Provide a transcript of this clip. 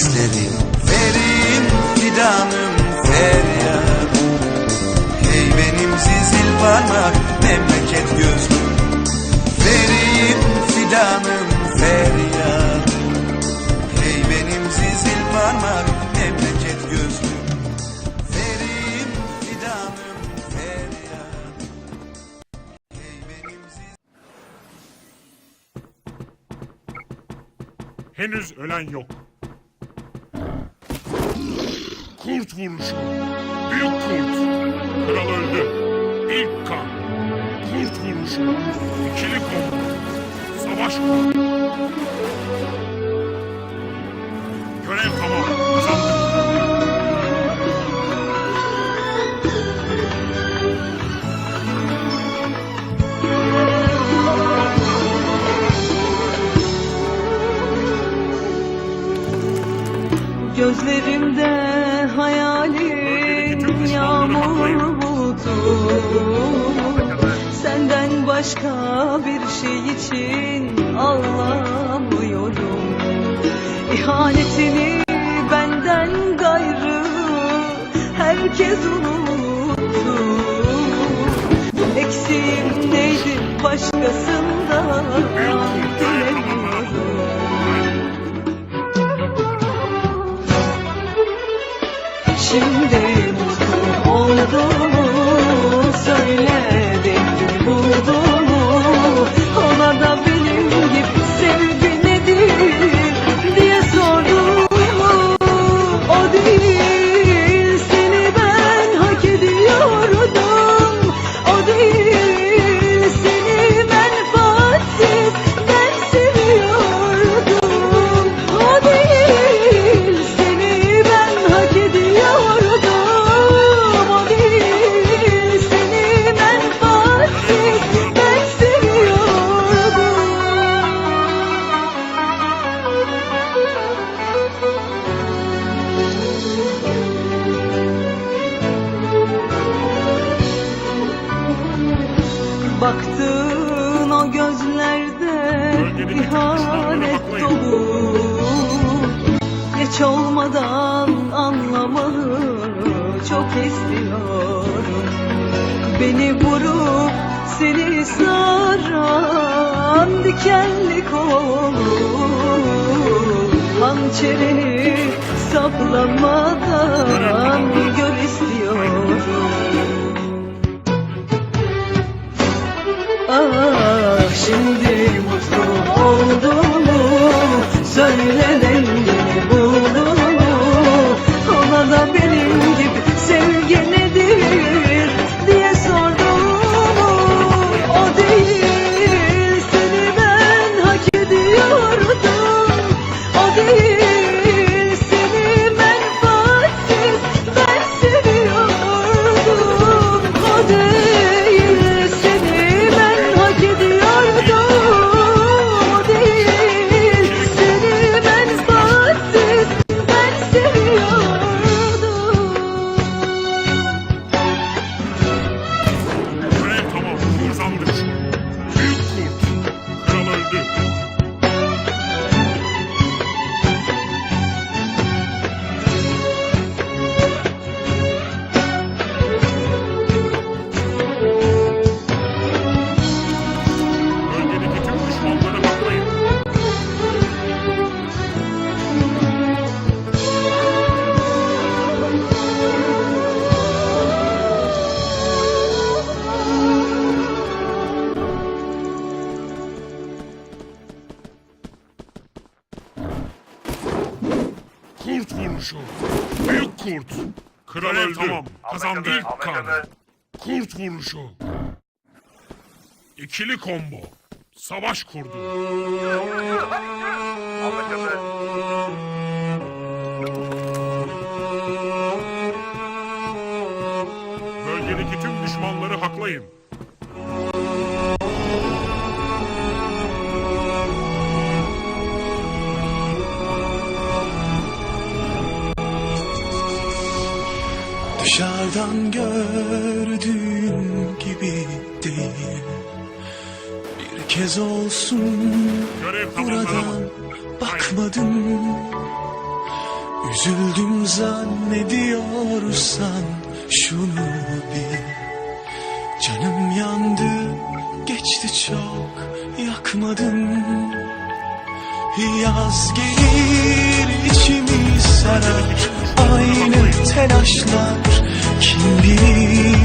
gözlerim Ferim fidanım feryat. Hey benim zizil parmak memleket gözlüm. Ferim fidanım feryat. Hey benim zizil parmak memleket gözlüm. Ferim fidanım feryat. Hey benim zizil Henüz ölen yok. Kurt vuruşu. Büyük kurt. Kral öldü. İlk kan. Kurt vuruşu. İkili kombo. Savaş kurdu. Görev tamam. Kazandık. Gözlerimde hayalin yağmur bulutu Senden başka bir şey için ağlamıyorum. İhanetini benden gayrı herkes unuttu. Eksiğim neydi başkasından mutlu Baktığın o gözlerde ihanet dolu Geç olmadan anlamalı çok istiyorum. Beni vurup seni saran dikenli kolu Hançerini saplamadan gör istiyorum şimdi mutlu olduğumu Kurt vuruşu. Büyük kurt. Kral öldü. Tamam. Kazandı. İlk kan. Kurt vuruşu. İkili combo. Savaş kurdu. Bölgedeki tüm düşmanları haklayın. Dışarıdan gördüğün gibi değil. Bir kez olsun buradan bakmadın. Üzüldüm zannediyorsan şunu bil. Canım yandı geçti çok yakmadım Yaz gelir içimi sarar Aynı telaşlar. Kim bilir